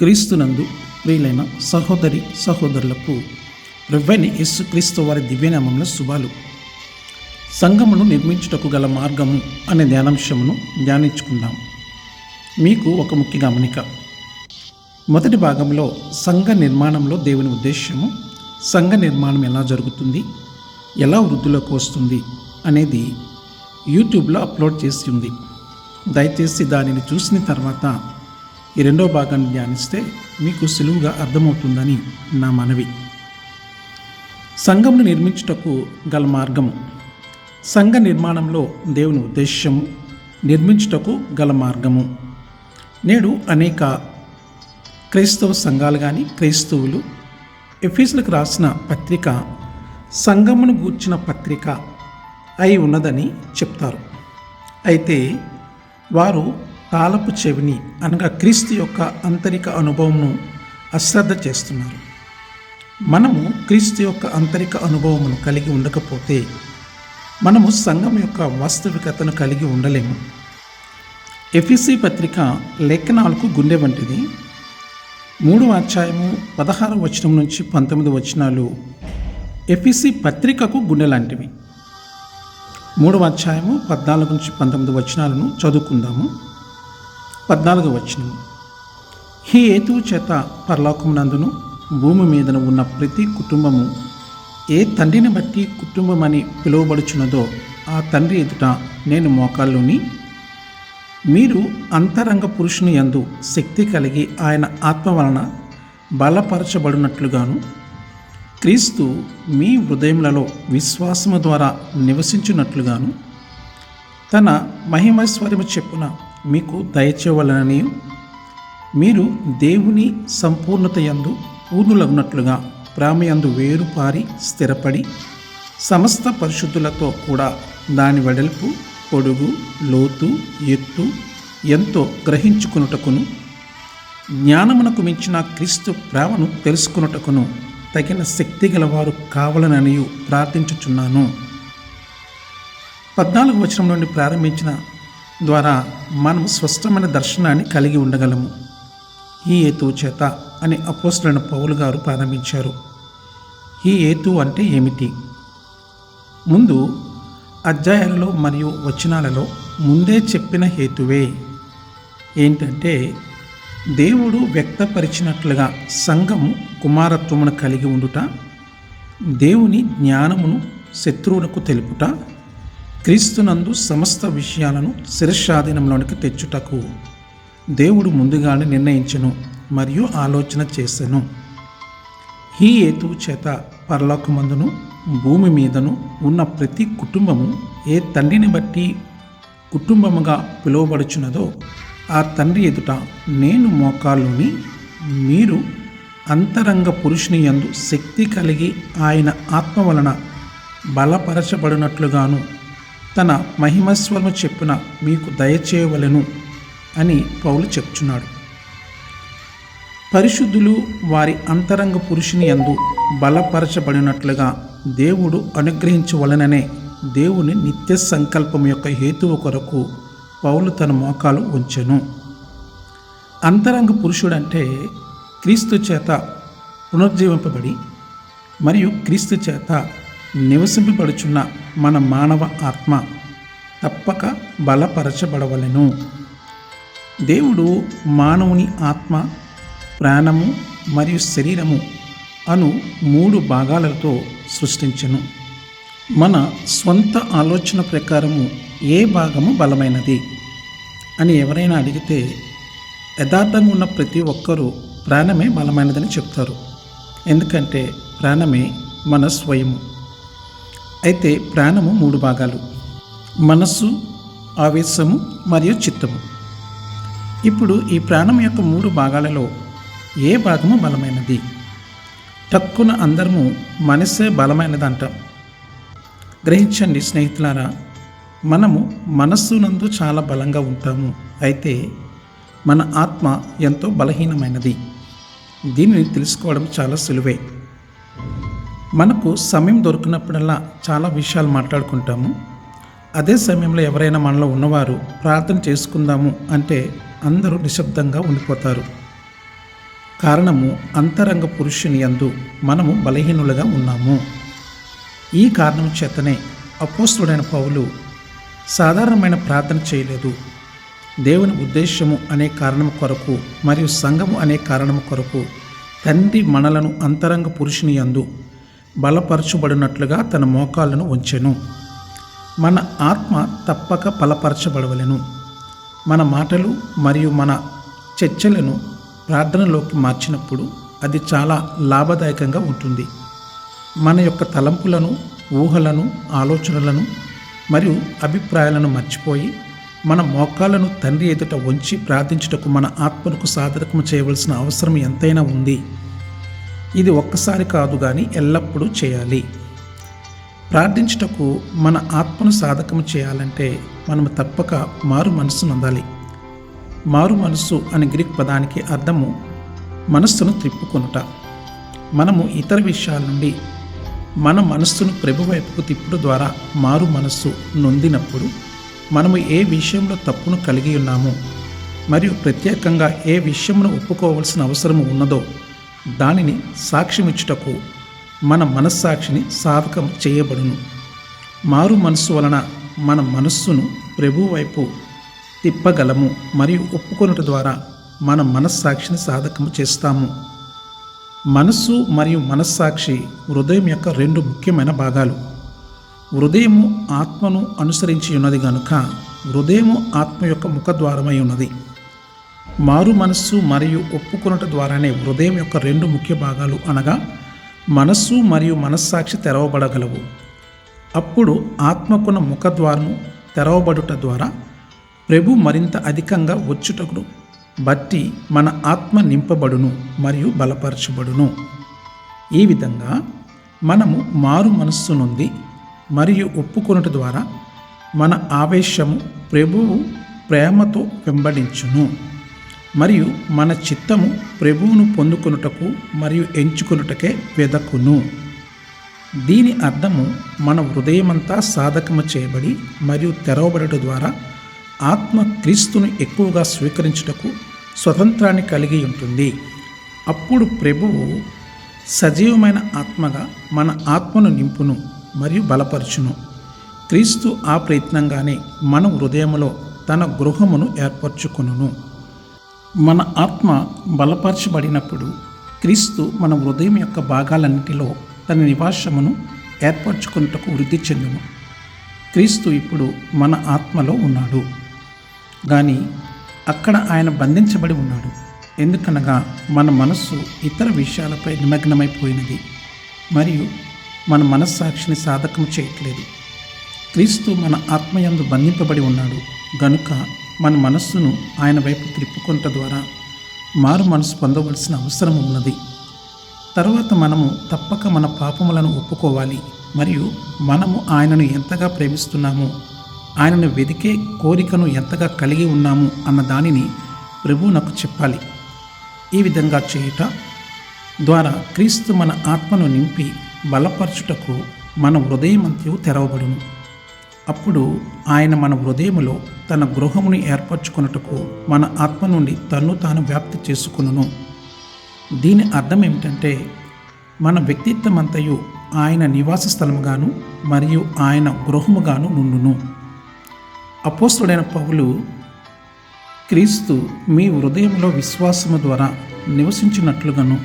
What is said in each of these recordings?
క్రీస్తునందు ప్రియులైన సహోదరి సహోదరులకు రెవ్వైన యేసుక్రీస్తు వారి దివ్యనామంలో శుభాలు. సంఘమును నిర్మించుటకు గల మార్గము అనే ధ్యానాంశమును ధ్యానించుకుందాం. మీకు ఒక ముఖ్య గమనిక. మొదటి భాగంలో సంఘ నిర్మాణంలో దేవుని ఉద్దేశము సంఘ నిర్మాణం ఎలా జరుగుతుంది ఎలా వృద్ధిలోకి వస్తుంది అనేది యూట్యూబ్లో అప్లోడ్ చేసి ఉంది. దయచేసి దానిని చూసిన తర్వాత ఈ రెండో భాగాన్ని ధ్యానిస్తే మీకు సులువుగా అర్థమవుతుందని నా మనవి. సంఘమును నిర్మించుటకు గల మార్గము. సంఘ నిర్మాణంలో దేవుని ఉద్దేశ్యము నిర్మించుటకు గల మార్గము. నేడు అనేక క్రైస్తవ సంఘాలు కానీ క్రైస్తవులు ఎఫీసులకు రాసిన పత్రిక సంఘమును గూర్చిన పత్రిక అయి ఉన్నదని చెప్తారు. అయితే వారు తాలపు చెవిని అనగా క్రీస్తు యొక్క అంతరిక అనుభవమును అశ్రద్ధ చేస్తున్నారు. మనము క్రీస్తు యొక్క అంతరిక అనుభవమును కలిగి ఉండకపోతే మనము సంఘం యొక్క వాస్తవికతను కలిగి ఉండలేము. ఎఫ్ఈసి పత్రిక లేఖనాలకు గుండె వంటిది. మూడవ అధ్యాయము పదహారు వచనం నుంచి పంతొమ్మిది వచనాలు ఎఫ్ఈసి పత్రికకు గుండె లాంటివి. మూడవ అధ్యాయము పద్నాలుగు నుంచి పంతొమ్మిది వచనాలను చదువుకుందాము. పద్నాలుగు వచనం. ఈ హేతువు చేత పరలోకమునందును భూమి మీదను ఉన్న ప్రతి కుటుంబము ఏ తండ్రిని బట్టి కుటుంబం అని పిలువబడుచున్నదో ఆ తండ్రి ఎదుట నేను మోకాల్లోని మీరు అంతరంగ పురుషుని యందు శక్తి కలిగి ఆయన ఆత్మ వలన బలపరచబడినట్లుగాను క్రీస్తు మీ హృదయములలో విశ్వాసము ద్వారా నివసించున్నట్లుగాను తన మహిమైశ్వర్యము చెప్పున మీకు దయచేయవలనని మీరు దేవుని సంపూర్ణత యందు పూర్ణులగునట్లుగా ప్రేమయందు వేరుపారి స్థిరపడి సమస్త పరిశుద్ధులతో కూడా దాని వెడల్పు పొడుగు లోతు ఎత్తు ఎంతో గ్రహించుకునుటకును జ్ఞానమునకు మించిన క్రీస్తు ప్రేమను తెలుసుకునుటకును తగిన శక్తి గలవారు కావాలననియు ప్రార్థించుచున్నాను. పద్నాలుగు వచనం నుండి ప్రారంభించిన ద్వారా మనం స్పష్టమైన దర్శనాన్ని కలిగి ఉండగలము. ఈ హేతువు చేత అని అపోస్తులైన పౌలు గారు ప్రారంభించారు. ఈ హేతు అంటే ఏమిటి? ముందు అధ్యాయాలలో మరియు వచనాలలో ముందే చెప్పిన హేతువే. ఏంటంటే దేవుడు వ్యక్తపరిచినట్లుగా సంఘము కుమారత్వమును కలిగి ఉండుట దేవుని జ్ఞానమును శత్రువులకు తెలుపుట క్రీస్తునందు సమస్త విషయాలను శిరస్సాధీనంలోనికి తెచ్చుటకు దేవుడు ముందుగానే నిర్ణయించను మరియు ఆలోచన చేసెను. ఈ హేతువు చేత పరలోకమందును భూమి మీదను ఉన్న ప్రతి కుటుంబము ఏ తండ్రిని బట్టి కుటుంబముగా పిలువబడుచున్నదో ఆ తండ్రి ఎదుట నేను మోకాళ్ళుని మీరు అంతరంగ పురుషుని యందు శక్తి కలిగి ఆయన ఆత్మ వలన బలపరచబడినట్లుగాను తన మహిమస్వరము చెప్పున మీకు దయచేయవలను అని పౌలు చెప్తున్నాడు పరిశుద్ధులు వారి అంతరంగ పురుషుని యందు బలపరచబడినట్లుగా దేవుడు అనుగ్రహించవలననే దేవుని నిత్య సంకల్పం యొక్క హేతువు కొరకు పౌలు తన మోకాలు ఉంచెను అంతరంగ పురుషుడంటే క్రీస్తు చేత పునర్జీవింపబడి మరియు క్రీస్తు చేత నివసింపబడుచున్న మన మానవ ఆత్మ తప్పక బలపరచబడవలెను. దేవుడు మానవుని ఆత్మ ప్రాణము మరియు శరీరము అను మూడు భాగాలతో సృష్టించను. మన స్వంత ఆలోచన ప్రకారము ఏ భాగము బలమైనది అని ఎవరైనా అడిగితే యథార్థంగా ఉన్న ప్రతి ఒక్కరూ ప్రాణమే బలమైనదని చెప్తారు. ఎందుకంటే ప్రాణమే మన స్వయము. అయితే ప్రాణము మూడు భాగాలు. మనస్సు ఆవేశము మరియు చిత్తము. ఇప్పుడు ఈ ప్రాణం యొక్క మూడు భాగాలలో ఏ భాగము బలమైనది? టక్కున అందరము మనసే బలమైనది అంటాం గ్రహించండి స్నేహితులారా మనము మనస్సునందు చాలా బలంగా ఉంటాము. అయితే మన ఆత్మ ఎంతో బలహీనమైనది. దీనిని తెలుసుకోవడం చాలా సులువే. మనకు సమయం దొరికినప్పుడల్లా చాలా విషయాలు మాట్లాడుకుంటాము. అదే సమయంలో ఎవరైనా మనలో ఉన్నవారు ప్రార్థన చేసుకుందాము అంటే అందరూ నిశ్శబ్దంగా ఉండిపోతారు. కారణము అంతరంగ పురుషుని యందు మనము బలహీనులుగా ఉన్నాము. ఈ కారణం చేతనే అపోస్తుడైన పౌలు సాధారణమైన ప్రార్థన చేయలేదు. దేవుని ఉద్దేశము అనే కారణం కొరకు మరియు సంఘము అనే కారణం కొరకు తండ్రి మనలను అంతరంగ పురుషుని యందు బలపరచబడినట్లుగా తన మోకాళ్ళను ఉంచెను. మన ఆత్మ తప్పక బలపరచబడవలెను. మన మాటలు మరియు మన చర్చలను ప్రార్థనలోకి మార్చినప్పుడు అది చాలా లాభదాయకంగా ఉంటుంది. మన యొక్క తలంపులను ఊహలను ఆలోచనలను మరియు అభిప్రాయాలను మర్చిపోయి మన మోకాళ్ళను తండ్రి ఎదుట ఉంచి ప్రార్థించుటకు మన ఆత్మకు సాధకము చేయవలసిన అవసరం ఎంతైనా ఉంది. ఇది ఒక్కసారి కాదు కానీ ఎల్లప్పుడూ చేయాలి. ప్రార్థించుటకు మన ఆత్మను సాధకం చేయాలంటే మనం తప్పక మారు మనస్సు నొందాలి. మారు మనస్సు అనే గ్రీక్ పదానికి అర్థము మనస్సును త్రిప్పుకొనుట మనము ఇతర విషయాల నుండి మన మనస్సును ప్రభు వైపుకు తిప్పుడు ద్వారా మారు మనస్సు నొందినప్పుడు మనము ఏ విషయంలో తప్పును కలిగి ఉన్నామో మరియు ప్రత్యేకంగా ఏ విషయమును ఒప్పుకోవలసిన అవసరం ఉన్నదో దానిని సాక్ష్యమిచ్చుటకు మన మనస్సాక్షిని సాధకం చేయబడును. మారు మనస్సు వలన మన మనస్సును ప్రభు వైపు తిప్పగలము మరియు ఒప్పుకొనుట ద్వారా మన మనస్సాక్షిని సాధకము చేస్తాము. మనస్సు మరియు మనస్సాక్షి హృదయం యొక్క రెండు ముఖ్యమైన భాగాలు. హృదయము ఆత్మను అనుసరించి ఉన్నది గనుక హృదయము ఆత్మ యొక్క ముఖద్వారమై ఉన్నది మారు మనస్సు మరియు ఒప్పుకొనుట ద్వారానే హృదయం యొక్క రెండు ముఖ్య భాగాలు అనగా మనస్సు మరియు మనస్సాక్షి తెరవబడగలవు. అప్పుడు ఆత్మకున్న ముఖద్వారము తెరవబడుట ద్వారా ప్రభు మరింత అధికంగా వచ్చుటకు బట్టి మన ఆత్మ నింపబడును మరియు బలపరచబడును. ఈ విధంగా మనము మారు మనస్సు నుండి మరియు ఒప్పుకొనుట ద్వారా మన ఆవేశము ప్రభువు ప్రేమతో వెంబడించును. మరియు మన చిత్తము ప్రభువును పొందుకొనుటకు మరియు ఎంచుకొనుటకే వెదకును. దీని అర్థము మన హృదయమంతా సాధకము చేయబడి మరియు తెరవబడట ద్వారా ఆత్మ క్రీస్తును ఎక్కువగా స్వీకరించుటకు స్వతంత్రాన్ని కలిగి ఉంటుంది. అప్పుడు ప్రభువు సజీవమైన ఆత్మగా మన ఆత్మను నింపును మరియు బలపరచును. క్రీస్తు ఆ ప్రయత్నంగానే మన హృదయములో తన గృహమును ఏర్పరచుకును మన ఆత్మ బలపరచబడినప్పుడు క్రీస్తు మన హృదయం యొక్క భాగాలన్నిటిలో తన నివాసమును ఏర్పరచుకున్నటకు వృద్ధి చెందును. క్రీస్తు ఇప్పుడు మన ఆత్మలో ఉన్నాడు. కానీ అక్కడ ఆయన బంధించబడి ఉన్నాడు. ఎందుకనగా మన మనస్సు ఇతర విషయాలపై నిమగ్నమైపోయినది. మరియు మన మనస్సాక్షిని సాధకం చేయట్లేదు. క్రీస్తు మన ఆత్మయందు బంధింపబడి ఉన్నాడు. గనుక మన మనస్సును ఆయన వైపు త్రిప్పుకొనట ద్వారా మారు మనసు పొందవలసిన అవసరం ఉన్నది. తర్వాత మనము తప్పక మన పాపములను ఒప్పుకోవాలి. మరియు మనము ఆయనను ఎంతగా ప్రేమిస్తున్నాము ఆయనను వెదికే కోరికను ఎంతగా కలిగి ఉన్నాము అన్న దానిని ప్రభువు నాకు చెప్పాలి. ఈ విధంగా చేయుట ద్వారా క్రీస్తు మన ఆత్మను నింపి బలపరచుటకు మన హృదయమంత్యు తెరవబడును. అప్పుడు ఆయన మన హృదయములో తన గృహముని ఏర్పరచుకున్నట్టుకు మన ఆత్మ నుండి తన్ను తాను వ్యాప్తి చేసుకును దీని అర్థం ఏమిటంటే మన వ్యక్తిత్వం అంతయు ఆయన నివాస స్థలముగాను మరియు ఆయన గృహముగాను నుండును. అపోస్తుడైన పౌలు క్రీస్తు మీ హృదయంలో విశ్వాసము ద్వారా నివసించినట్లుగాను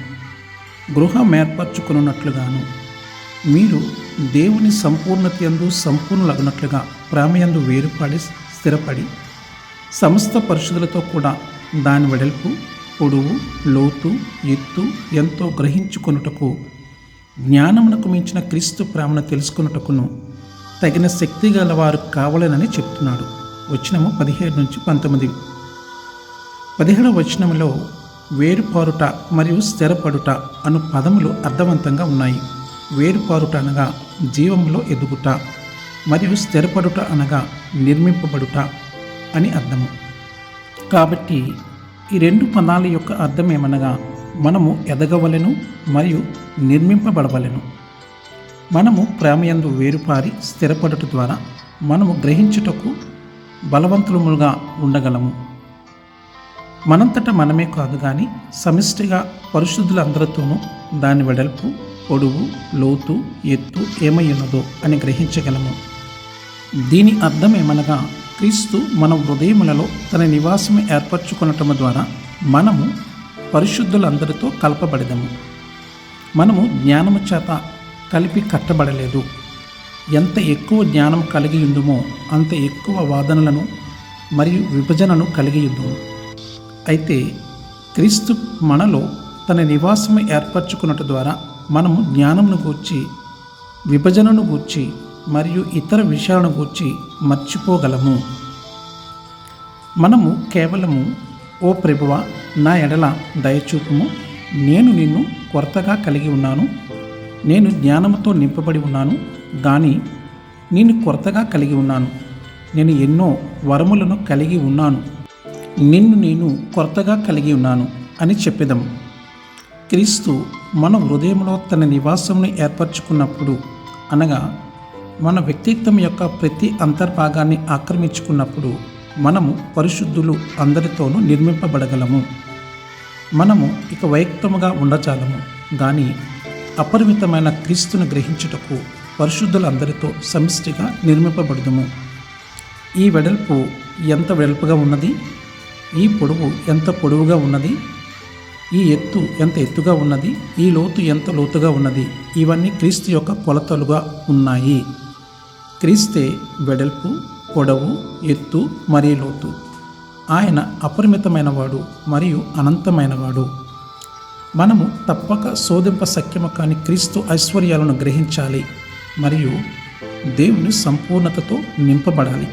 గృహం ఏర్పరచుకున్నట్లుగాను మీరు దేవుని సంపూర్ణత ఎందు సంపూర్ణులగినట్లుగా ప్రేమయందు వేరుపడి స్థిరపడి సమస్త పరిశుద్ధులతో కూడా దాని వెడల్పు పొడవు లోతు ఎత్తు ఎంతో గ్రహించుకొనుటకు జ్ఞానమునకు మించిన క్రీస్తు ప్రేమను తెలుసుకొనుటకును తగిన శక్తి గలవారు కావాలనని చెప్తున్నాడు. వచనము పదిహేడు నుంచి పంతొమ్మిది. పదిహేడవ వచనంలో వేరుపారుట మరియు స్థిరపడుట అను పదములు అర్థవంతంగా ఉన్నాయి. వేరుపారుట అనగా జీవంలో ఎదుగుట మరియు స్థిరపడుట అనగా నిర్మింపబడుట అని అర్థము. కాబట్టి ఈ రెండు పదాల యొక్క అర్థం ఏమనగా మనము ఎదగవలెను మరియు నిర్మింపబడవలెను. మనము ప్రేమయందు వేరుపారి స్థిరపడుట ద్వారా మనము గ్రహించుటకు బలవంతులముగా ఉండగలము. మనంతట మనమే కాదు కానీ సమిష్టిగా పరిశుద్ధులందరితోనూ దాని వెడల్పు పొడవు లోతు ఎత్తు ఏమయ్యున్నదో అని గ్రహించగలము. దీని అర్థం ఏమనగా క్రీస్తు మన హృదయములలో తన నివాసం ఏర్పరచుకునటము ద్వారా మనము పరిశుద్ధులందరితో కలపబడదము. మనము జ్ఞానము చేత కలిపి కట్టబడలేదు. ఎంత ఎక్కువ జ్ఞానం కలిగి ఉందుమో అంత ఎక్కువ వాదనలను మరియు విభజనను కలిగి ఉందుము అయితే క్రీస్తు మనలో తన నివాసం ఏర్పరచుకున్నట్టు ద్వారా మనము జ్ఞానమును గూర్చి విభజనను గూర్చి మరియు ఇతర విషయాలను గూర్చి మర్చిపోగలము. మనము కేవలము ఓ ప్రభువ నా ఎడల దయచూపుము. నేను నిన్ను కొరతగా కలిగి ఉన్నాను. నేను జ్ఞానముతో నింపబడి ఉన్నాను. కానీ నేను కొరతగా కలిగి ఉన్నాను. నేను ఎన్నో వరములను కలిగి ఉన్నాను. నిన్ను నేను కొరతగా కలిగి ఉన్నాను అని చెప్పేదాము. క్రీస్తు మన హృదయంలో తన నివాసమును ఏర్పరచుకున్నప్పుడు అనగా మన వ్యక్తిత్వం యొక్క ప్రతి అంతర్భాగాన్ని ఆక్రమించుకున్నప్పుడు మనము పరిశుద్ధులు అందరితోనూ నిర్మింపబడగలము. మనము ఇక వైయక్తముగా ఉండచాలము. కానీ అపరిమితమైన క్రీస్తును గ్రహించుటకు పరిశుద్ధులందరితో సమిష్టిగా నిర్మింపబడదుము. ఈ వెడల్పు ఎంత వెడల్పుగా ఉన్నది? ఈ పొడవు ఎంత పొడవుగా ఉన్నది? ఈ ఎత్తు ఎంత ఎత్తుగా ఉన్నది? ఈ లోతు ఎంత లోతుగా ఉన్నది? ఇవన్నీ క్రీస్తు యొక్క కొలతలుగా ఉన్నాయి. క్రీస్తే వెడల్పు పొడవు ఎత్తు మరియు లోతు. ఆయన అపరిమితమైనవాడు మరియు అనంతమైనవాడు. మనము తప్పక శోధింప సఖ్యము కాని క్రీస్తు ఐశ్వర్యాలను గ్రహించాలి మరియు దేవుని సంపూర్ణతతో నింపబడాలి.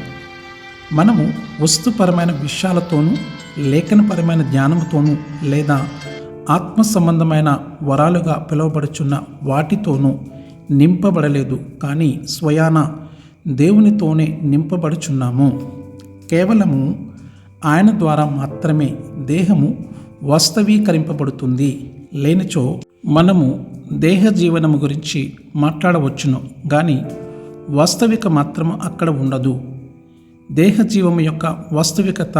మనము వస్తుపరమైన విషయాలతోనూ లేఖనపరమైన జ్ఞానంతోనూ లేదా ఆత్మ సంబంధమైన వరాలుగా పిలువబడుచున్న వాటితోనూ నింపబడలేదు కానీ స్వయాన దేవునితోనే నింపబడుచున్నాము. కేవలము ఆయన ద్వారా మాత్రమే దేహము వాస్తవీకరింపబడుతుంది. లేనిచో మనము దేహ జీవనము గురించి మాట్లాడవచ్చును కానీ వాస్తవిక మాత్రము అక్కడ ఉండదు. దేహ జీవము యొక్క వాస్తవికత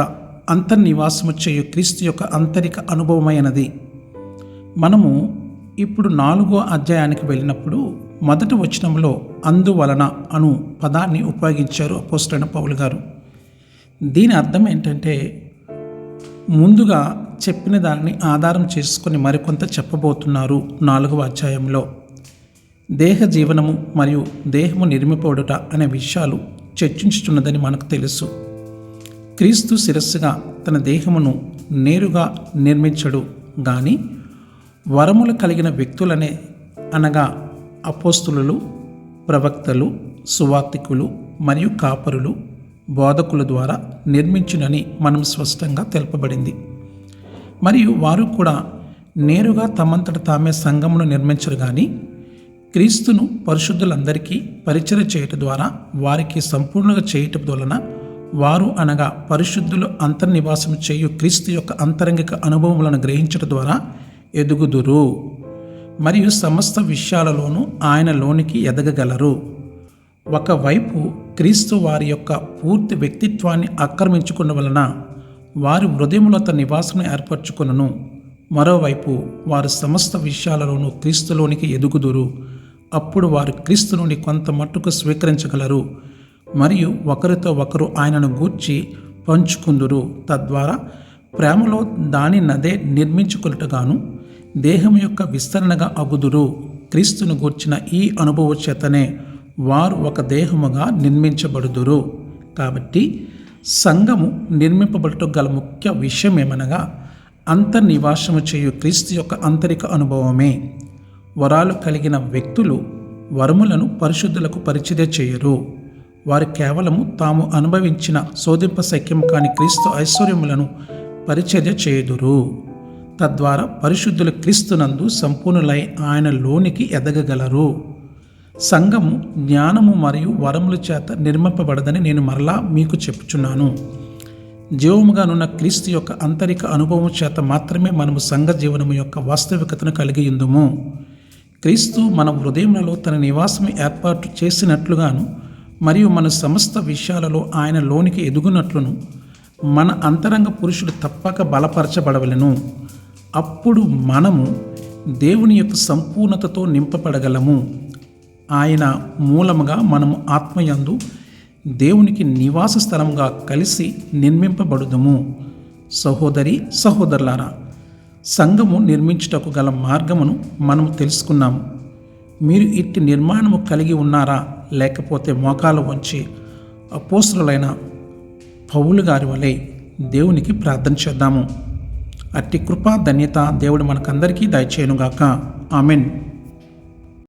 అంతర్నివాసము చేయు క్రీస్తు యొక్క అంతరిక అనుభవమైనది. మనము ఇప్పుడు నాలుగో అధ్యాయానికి వెళ్ళినప్పుడు మొదటి వచనంలో అందువలన అను పదాన్ని ఉపయోగించారు అపోస్టైన పౌలు గారు. దీని అర్థం ఏంటంటే ముందుగా చెప్పిన దానిని ఆధారం చేసుకొని మరికొంత చెప్పబోతున్నారు నాలుగవ అధ్యాయంలో. దేహ జీవనము మరియు దేహము నిర్మిపోడుట అనే విషయాలు చర్చించుతున్నదని మనకు తెలుసు. క్రీస్తు శిరస్సుగా తన దేహమును నేరుగా నిర్మించడు కానీ వరములు కలిగిన వ్యక్తులనే అనగా అపోస్తులు ప్రవక్తలు సువార్తికులు మరియు కాపరులు బోధకుల ద్వారా నిర్మించునని మనం స్పష్టంగా తెలుపబడింది. మరియు వారు కూడా నేరుగా తమంతట తామే సంఘమును నిర్మించరు కానీ క్రీస్తును పరిశుద్ధులందరికీ పరిచయం చేయటం ద్వారా వారికి సంపూర్ణంగా చేయటం వలన వారు అనగా పరిశుద్ధులు అంతర్నివాసం చేయు క్రీస్తు యొక్క అంతరంగిక అనుభవములను గ్రహించడం ద్వారా ఎదుగుదురు మరియు సమస్త విషయాలలోనూ ఆయనలోనికి ఎదగగలరు. ఒకవైపు క్రీస్తు వారి యొక్క పూర్తి వ్యక్తిత్వాన్ని ఆక్రమించుకున్న వలన వారి హృదయంలో తన నివాసం ఏర్పరచుకున్నను మరోవైపు వారు సమస్త విషయాలలోనూ క్రీస్తులోనికి ఎదుగుదురు. అప్పుడు వారు క్రీస్తు నుండి కొంత మట్టుకు స్వీకరించగలరు మరియు ఒకరితో ఒకరు ఆయనను గూర్చి పంచుకుందురు. తద్వారా ప్రేమలో దాని నదే నిర్మించుకున్నట్టుగాను దేహం యొక్క విస్తరణగా అగుదురు. క్రీస్తును గూర్చిన ఈ అనుభవ చేతనే వారు ఒక దేహముగా నిర్మించబడుదురు. కాబట్టి సంఘము నిర్మింపబడుట గల ముఖ్య విషయం ఏమనగా అంతర్నివాసము చేయు క్రీస్తు యొక్క ఆంతరిక అనుభవమే. వరాలు కలిగిన వ్యక్తులు వరములను పరిశుద్ధులకు పరిచయ చేయరు. వారు కేవలము తాము అనుభవించిన శోధింప సఖ్యం కాని క్రీస్తు ఐశ్వర్యములను పరిచర్య చేయుదురు. తద్వారా పరిశుద్ధుల క్రీస్తునందు సంపూర్ణులై ఆయన లోనికి ఎదగగలరు. సంఘము జ్ఞానము మరియు వరముల చేత నిర్మింపబడదని నేను మరలా మీకు చెప్పుచున్నాను. జీవముగానున్న క్రీస్తు యొక్క అంతరిక అనుభవం చేత మాత్రమే మనము సంఘ జీవనము యొక్క వాస్తవికతను కలిగి ఉందము క్రీస్తు మన హృదయములలో తన నివాసం ఏర్పాటు చేసినట్లుగాను మరియు మన సమస్త విషయాలలో ఆయన లోనికి ఎదుగునట్లును మన అంతరంగ పురుషుడు తప్పక బలపరచబడవలను. అప్పుడు మనము దేవుని యొక్క సంపూర్ణతతో నింపబడగలము. ఆయన మూలముగా మనము ఆత్మయందు దేవునికి నివాస స్థలముగా కలిసి నిర్మింపబడుదము. సహోదరి సహోదరులారా సంఘము నిర్మించుటకు గల మార్గమును మనము తెలుసుకున్నాము మీరు ఇట్టి నిర్మాణము కలిగి ఉన్నారా? లేకపోతే మోకాలు వంచి అపోసరులైన పౌలు గారి వలె దేవునికి ప్రార్థన చేద్దాము. అట్టి కృపా ధన్యత దేవుడు మనకందరికీ దయచేయనుగాక. ఆమెన్.